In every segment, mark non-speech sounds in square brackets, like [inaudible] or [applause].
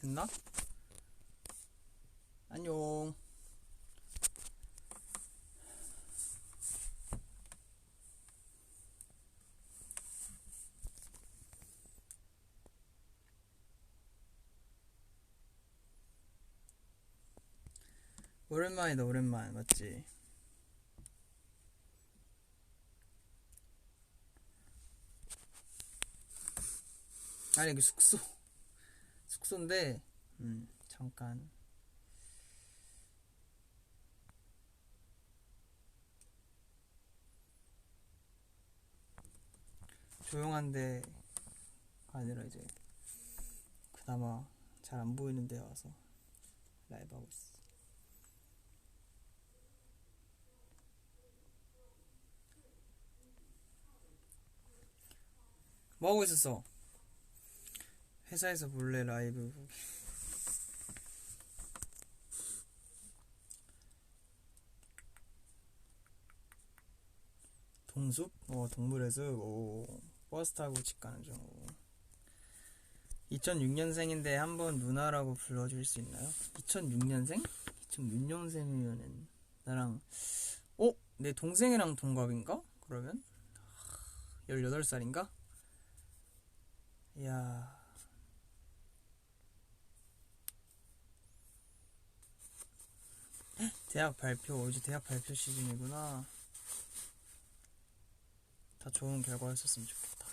됐나? 안녕. 오랜만이다 오랜만 맞지? 아니 그 숙소 숙소인데 음 잠깐 조용한데 아니라 이제 그나마 잘 안 보이는 데 와서 라이브 하고 있어. 뭐 하고 있었어? 회사에서 몰래 라이브. 동숲? 어 동물의 숲. 오 버스 타고 집 가는 중. 2006년생인데 한번 누나라고 불러줄 수 있나요? 2006년생? 2006년생이면은 나랑 어? 내 동생이랑 동갑인가? 그러면 18살인가? 이야 대학 발표 이제 대학 발표 시즌이구나 다 좋은 결과였었으면 좋겠다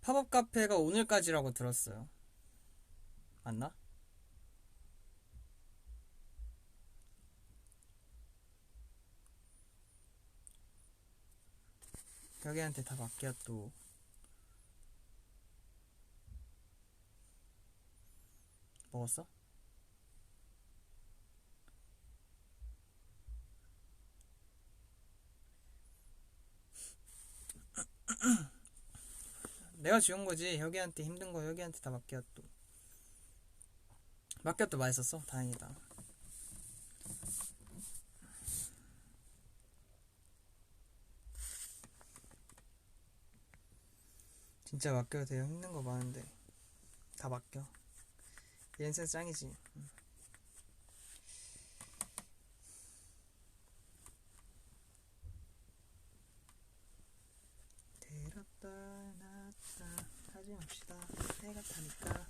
팝업 카페가 오늘까지라고 들었어요 맞나? 벽애한테 다 맡겨 또 먹었어? 내가 지은 거지. 혁이한테 힘든 거 혁이한테 다 맡겨 또. 맡겨 또 맛있었어. 다행이다. 진짜 맡겨도 돼요? 힘든 거 많은데. 다 맡겨. 얘는 짱이지. 응. 들었다 하지 맙시다 해가 타니까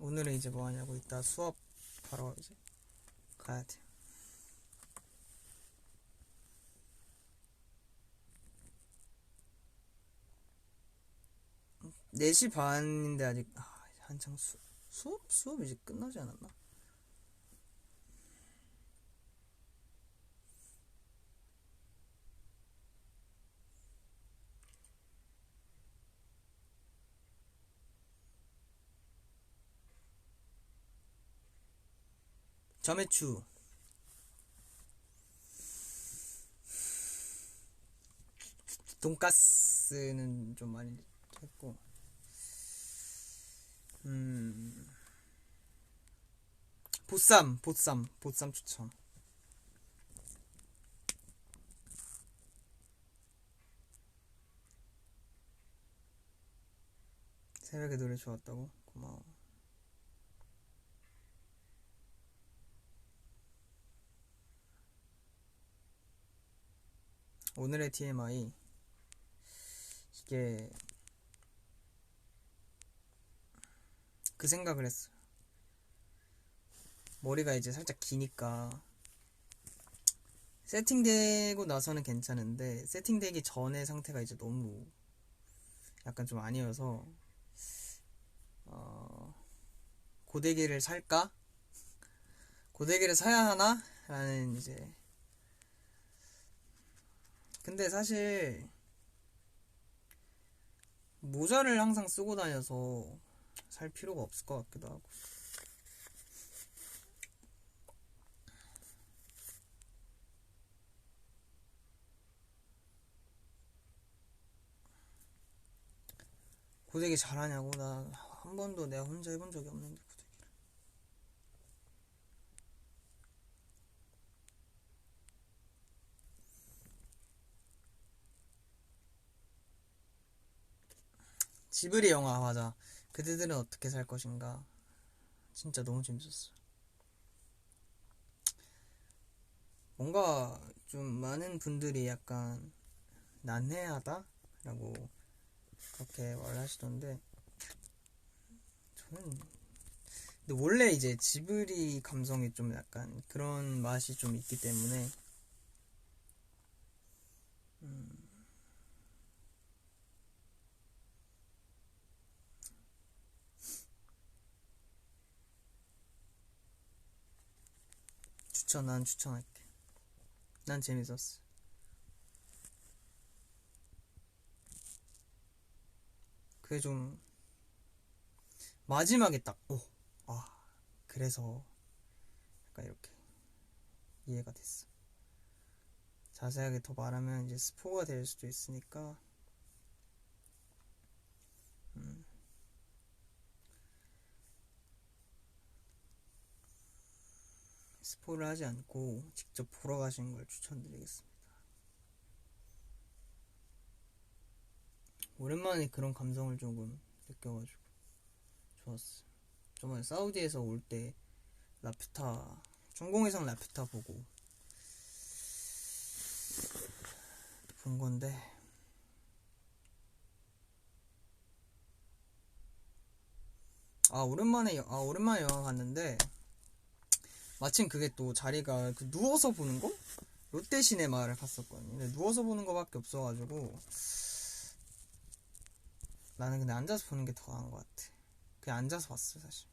오늘은 이제 뭐 하냐고 이따 수업 바로 이제 가야 돼. 네시 반인데 아직 아, 한창 수, 수업 수업 이제 끝나지 않았나? 점액추 돈가스는 좀 많이 했고. 음. 보쌈 보쌈 보쌈 추천. 새벽에 노래 좋았다고? 고마워 오늘의 TMI 이게 그 생각을 했어요. 머리가 이제 살짝 기니까 세팅되고 나서는 괜찮은데 세팅되기 전의 상태가 이제 너무 약간 좀 아니어서 어, 고데기를 살까? 고데기를 사야 하나? 라는 이제 근데 사실 모자를 항상 쓰고 다녀서 살 필요가 없을 것 같기도 하고. 고데기 잘하냐고? 나 한 번도 내가 혼자 해본 적이 없는데 고데기를. 지브리 영화 맞아. 그대들은 어떻게 살 것인가. 진짜 너무 재밌었어. 뭔가 좀 많은 분들이 약간 난해하다라고 그렇게 말을 하시던데 저는 근데 원래 이제 지브리 감성이 좀 약간 그런 맛이 좀 있기 때문에 추천 난 추천할게. 난 재밌었어. 그게 좀 마지막에 딱 오, 아 그래서 약간 이렇게 이해가 됐어. 자세하게 더 말하면 이제 스포가 될 수도 있으니까 스포를 하지 않고 직접 보러 가시는 걸 추천드리겠습니다. 오랜만에 그런 감성을 조금 느껴가지고 좋았어. 저번에 사우디에서 올 때 라퓨타 중공해상 라퓨타 보고 본 건데 아 오랜만에 여- 아 오랜만에 영화 갔는데 마침 그게 또 자리가 그 누워서 보는 거 롯데 시네마를 갔었거든요. 근데 누워서 보는 거밖에 없어가지고 나는 근데 앉아서 보는 게 더 나은 것 같아. 그냥 앉아서 봤어 사실.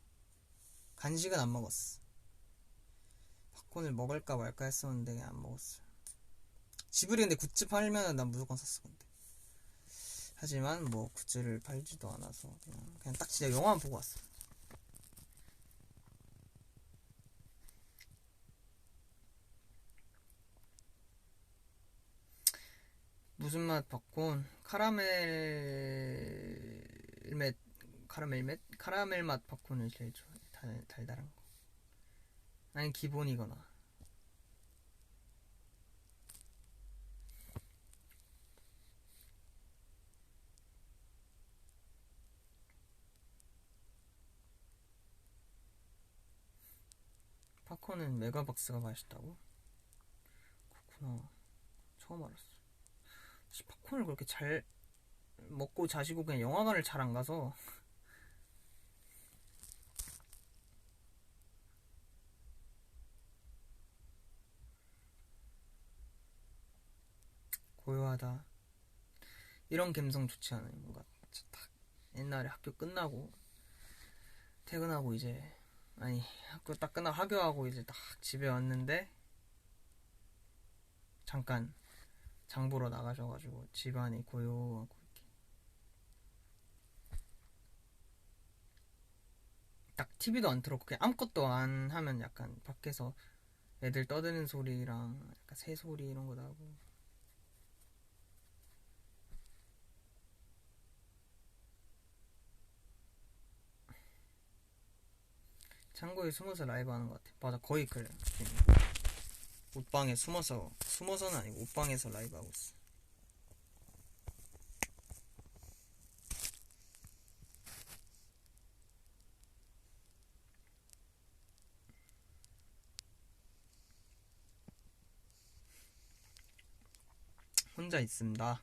간식은 안 먹었어. 팝콘을 먹을까 말까 했었는데 그냥 안 먹었어. 지브리 근데 굿즈 팔면은 난 무조건 샀어 근데. 하지만 뭐 굿즈를 팔지도 않아서 그냥, 그냥 딱 진짜 영화만 보고 왔어. 무슨 맛 팝콘? 카라멜 맛 카라멜 맛 카라멜 맛 팝콘을 제일 좋아해. 달 달달한 거. 아니 기본이거나. 팝콘은 메가박스가 맛있다고? 그렇구나. 처음 알았어. 팝콘을 그렇게 잘 먹고 자시고 그냥 영화관을 잘 안 가서 고요하다. 이런 감성 좋지 않아요. 뭔가 딱 옛날에 학교 끝나고 퇴근하고 이제 아니 학교 딱 끝나고 하교하고 이제 딱 집에 왔는데 잠깐 장 보러 나가셔가지고 집안이 고요하고 이렇게 딱 TV도 안 틀었고 그냥 아무것도 안 하면 약간 밖에서 애들 떠드는 소리랑 약간 새 소리 이런 거 나고 창고에 숨어서 라이브 하는 것 같아. 맞아, 거의 그래. 옷방에 숨어서 숨어서는 아니고 옷방에서 라이브 하고 있어. 혼자 있습니다.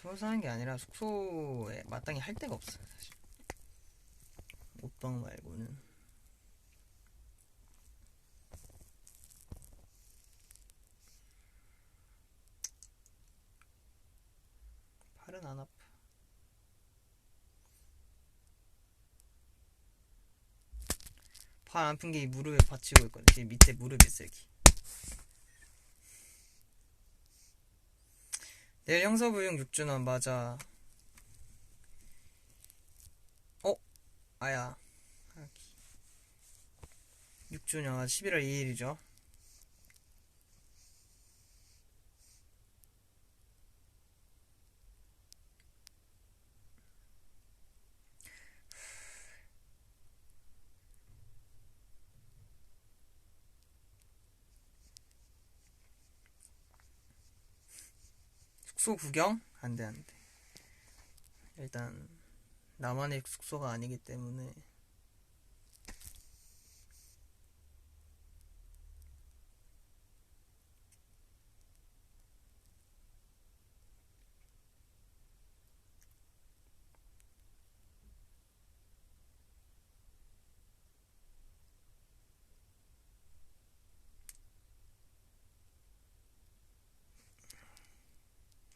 숙소 사는 게 아니라 숙소에 마땅히 할 데가 없어요, 사실. 옷방 말고는. 팔은 안 아파. 팔안 아픈 게이 무릎에 받치고 있거든. 지금 밑에 무릎 있어, 여기. 내일 형사부용 6주년 맞아. 어? 아야. 6주년 11월 2일이죠. 숙소 구경? 안 돼, 안 돼. 일단, 나만의 숙소가 아니기 때문에.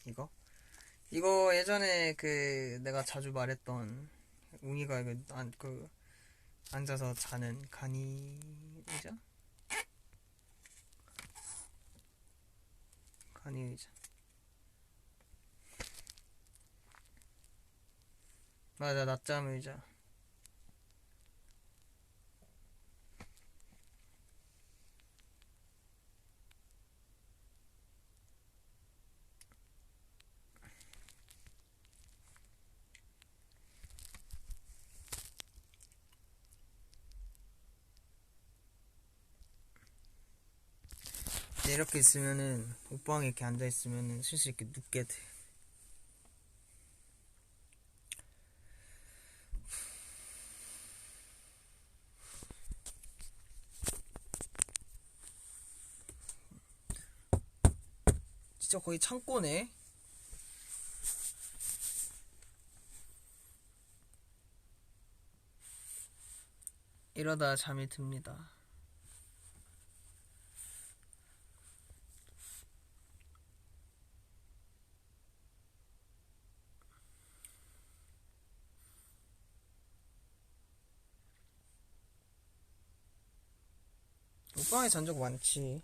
이거? 이거 예전에 그 내가 자주 말했던 웅이가 그, 안, 그 앉아서 자는 간이 의자? 간이 의자. 맞아, 낮잠 의자. 이렇게 있으면은 옷방에 이렇게 앉아 있으면은 슬슬 이렇게 눕게 돼. 진짜 거의 창고네. 이러다 잠이 듭니다. 옷방에 잔 적 많지.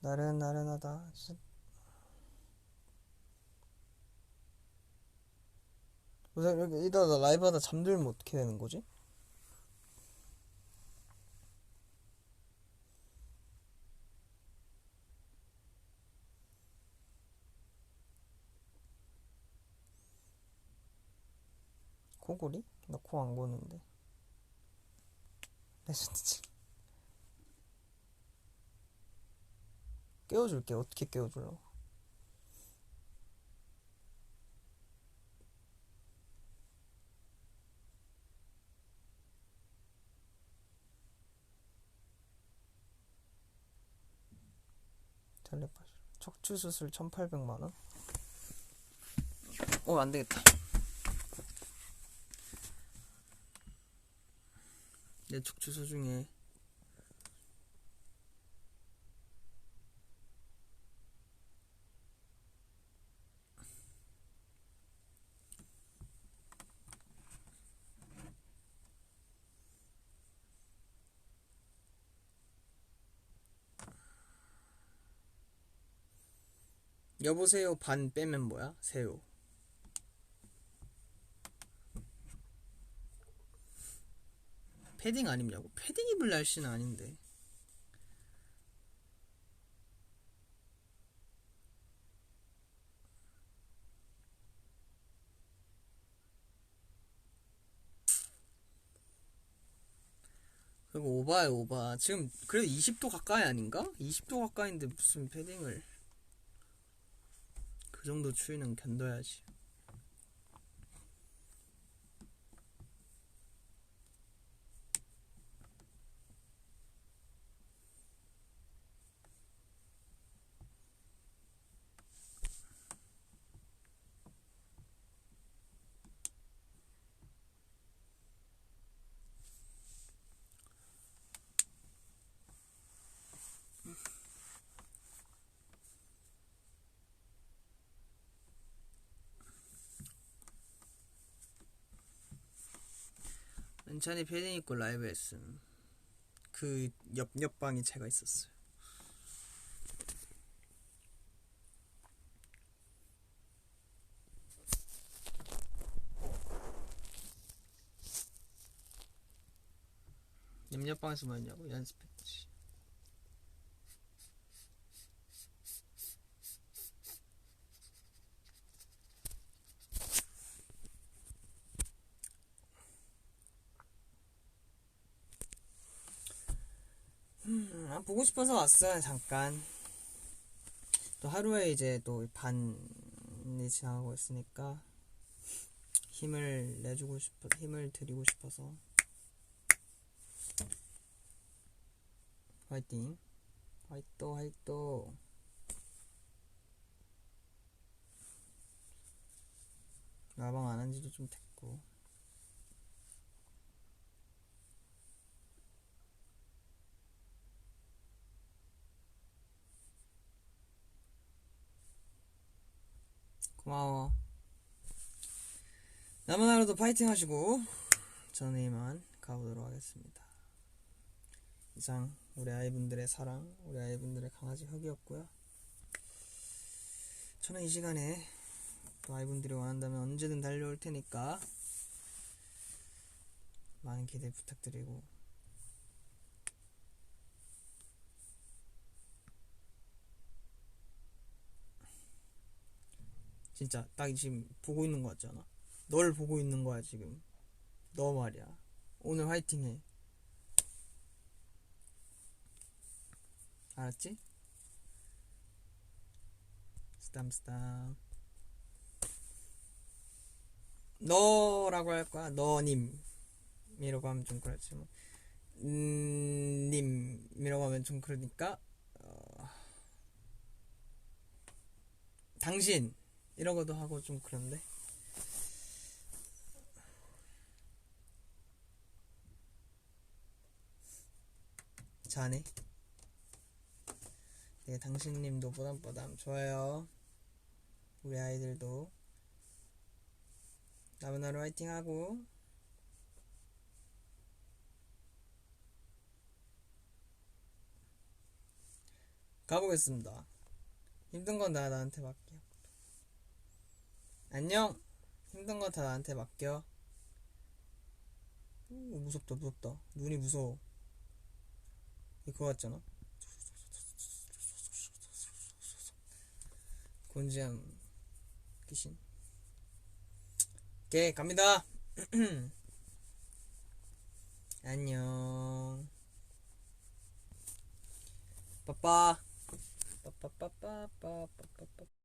나른 나른하다. 진짜. 우선 이렇게 이러다 라이브 하다 잠들면 어떻게 되는 거지? 코골이? 나 코안 고는데. 레전드 깨워줄게. 어떻게 깨워주려고? 텔레파시. 척추 수술 1,800만 원? 어, 안 되겠다. 내 척추 소중해. 여보세요 반 빼면 뭐야? 세요. 패딩 안 입냐고? 패딩 입을 날씨는 아닌데. 그리고 오바야 오바. 지금 그래도 20도 가까이 아닌가? 20도 가까이인데 무슨 패딩을. 그 정도 추위는 견뎌야지. 은찬이 패딩 입고 라이브 했음. 그 옆, 옆방에 제가 있었어요. 옆옆방에서 뭐 했냐고? 연습했지. 아, 보고 싶어서 왔어요, 잠깐. 또 하루에 이제 또 반이 지나가고 있으니까 힘을 내주고 싶어, 힘을 드리고 싶어서. 화이팅. 화이토, 화이토. 라방 안 한 지도 좀 됐고. 고마워. 남은 하루도 파이팅 하시고, 저는 이만 가보도록 하겠습니다. 이상, 우리 아이분들의 사랑, 우리 아이분들의 강아지 혁이었고요. 저는 이 시간에 또 아이분들이 원한다면 언제든 달려올 테니까, 많은 기대 부탁드리고, 진짜 딱 지금 보고 있는 거 같잖아. 널 보고 있는 거야 지금. 너 말이야. 오늘 화이팅해. 알았지? 스담 스담. 너라고 할 거야. 너님 이라고 하면 좀 그렇지 뭐. 음, 님이라고 하면 좀 그러니까 어, 당신 이러고도 하고 좀 그런데. 자네. 네 당신님도 보담보담 좋아요. 우리 아이들도. 남은 하루 화이팅하고. 가보겠습니다. 힘든 건 나 나한테 맡겨 안녕. 힘든 거다 나한테 맡겨. 오, 무섭다, 무섭다. 눈이 무서워. 이거 같잖아. 곤지암 귀신. 오케이, 갑니다. [clears throat] 안녕. 빠빠. 빠빠빠빠빠빠빠.